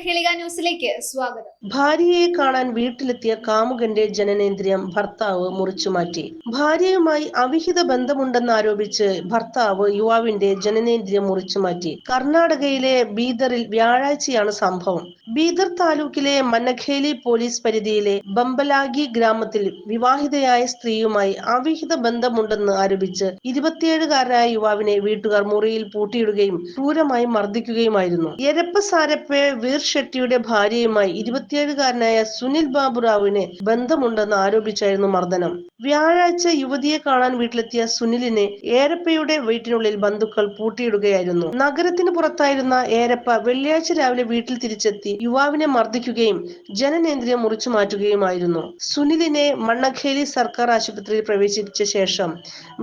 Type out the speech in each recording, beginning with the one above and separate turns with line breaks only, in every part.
പ്രഹേളിക ന്യൂസിലേക്ക് സ്വാഗതം.
ഭാര്യയെ കാണാൻ വീട്ടിലെത്തിയ കാമുകന്റെ ജനനേന്ദ്രിയം ഭർത്താവ് മുറിച്ചുമാറ്റി ഭാര്യയുമായി അവിഹിത ബന്ധമുണ്ടെന്നാരോപിച്ച് ഭർത്താവ് യുവാവിന്റെ ജനനേന്ദ്രിയം മുറിച്ചുമാറ്റി കർണാടകയിലെ ബീദറിൽ വ്യാഴാഴ്ചയാണ് സംഭവം. ബീദർ താലൂക്കിലെ മന്നഖേലി പോലീസ് പരിധിയിലെ ബമ്പലാഗി ഗ്രാമത്തിൽ വിവാഹിതയായ സ്ത്രീയുമായി അവിഹിത ബന്ധമുണ്ടെന്ന് ആരോപിച്ച് ഇരുപത്തിയേഴുകാരനായ യുവാവിനെ വീട്ടുകാർ മുറിയിൽ പൂട്ടിയിടുകയും ക്രൂരമായി മർദ്ദിക്കുകയുമായിരുന്നു. എരപ്പ സാരപ്പെ വീർ ഷെട്ടിയുടെ ഭാര്യയുമായി ഇരുപത്തിയേഴുകാരനായ സുനിൽ ബാബു റാവുവിന് ബന്ധമുണ്ടെന്ന് ആരോപിച്ചായിരുന്നു മർദ്ദനം. വ്യാഴാഴ്ച യുവതിയെ കാണാൻ വീട്ടിലെത്തിയ സുനിലിനെ ഏരപ്പയുടെ വീട്ടിനുള്ളിൽ ബന്ധുക്കൾ പൂട്ടിയിടുകയായിരുന്നു. നഗരത്തിന് പുറത്തായിരുന്ന ഏരപ്പ വെള്ളിയാഴ്ച രാവിലെ വീട്ടിൽ തിരിച്ചെത്തി യുവാവിനെ മർദ്ദിക്കുകയും ജനനേന്ദ്രിയം മുറിച്ചു മാറ്റുകയുമായിരുന്നു. സുനിലിനെ മണ്ണഖേലി സർക്കാർ ആശുപത്രിയിൽ പ്രവേശിപ്പിച്ച ശേഷം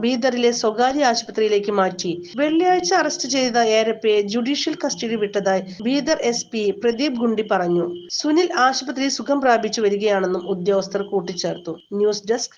ബീദറിലെ സ്വകാര്യ ആശുപത്രിയിലേക്ക് മാറ്റി. വെള്ളിയാഴ്ച അറസ്റ്റ് ചെയ്ത ഏരപ്പയെ ജുഡീഷ്യൽ കസ്റ്റഡി വിട്ടതായി ബീദർ എസ് പി പ്രദീപ് ഗുണ്ടി പറഞ്ഞു. സുനിൽ ആശുപത്രിയിൽ സുഖം പ്രാപിച്ചു വരികയാണെന്നും ഉദ്യോഗസ്ഥർ കൂട്ടിച്ചേർത്തു. News desk